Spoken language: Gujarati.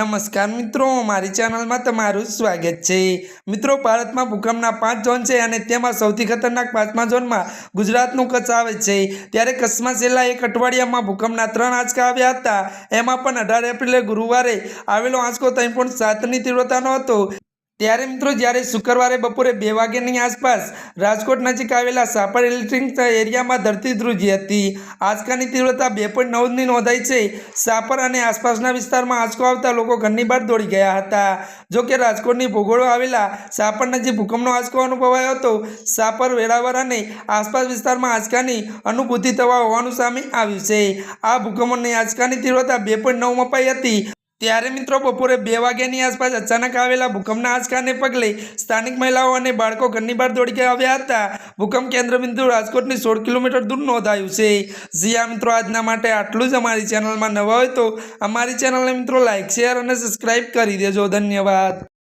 નમસ્કાર મિત્રો, મારી ચેનલમાં તમારું સ્વાગત છે. મિત્રો, ભારતમાં ભૂકંપના પાંચ ઝોન છે અને તેમાં સૌથી ખતરનાક પાંચમા ઝોનમાં ગુજરાતનું કચ્છ આવે છે. ત્યારે કચ્છમાં છેલ્લા એક અઠવાડિયામાં ભૂકંપના ત્રણ આંચકા આવ્યા હતા. એમાં પણ અઢાર એપ્રિલે ગુરુવારે આવેલો આંચકો ત્રણ પોઈન્ટ સાતની તીવ્રતાનો હતો. ત્યારે મિત્રો જ્યારે શુક્રવારે બપોરે બે વાગ્યાની આસપાસ રાજકોટ નજીક આવેલા સાપર ઇલેક્ટ્રિક એરિયામાં ધરતી ધ્રુજી હતી. આંચકાની તીવ્રતા બે પોઈન્ટ નવની નોંધાઈ છે. સાપર અને આસપાસના વિસ્તારમાં આંચકો આવતા લોકો ઘરની બહાર દોડી ગયા હતા. જો કે રાજકોટની ભૂગોળો આવેલા સાપર નજીક ભૂકંપનો આંચકો અનુભવાયો હતો. સાપર વેળાવર અને આસપાસ વિસ્તારમાં આંચકાની અનુભૂતિ થવા હોવાનું સામે આવ્યું છે. આ ભૂકંપની આંચકાની તીવ્રતા બે પોઈન્ટ નવ મપાઈ હતી. ત્યારે મિત્રો બપોરે બે વાગ્યાની આસપાસ અચાનક આવેલા ભૂકંપના આંચકાને પગલે સ્થાનિક મહિલાઓ અને બાળકો ઘરની બહાર દોડી આવ્યા હતા. ભૂકંપ કેન્દ્રબિંદુ રાજકોટની સોળ કિલોમીટર દૂર નોંધાયું છે. જીયા મિત્રો, આજના માટે આટલું જ અમારી ચેનલમાં નવા હોય તો અમારી ચેનલને મિત્રો લાઇક શેર અને સબસ્ક્રાઈબ કરી દેજો. ધન્યવાદ.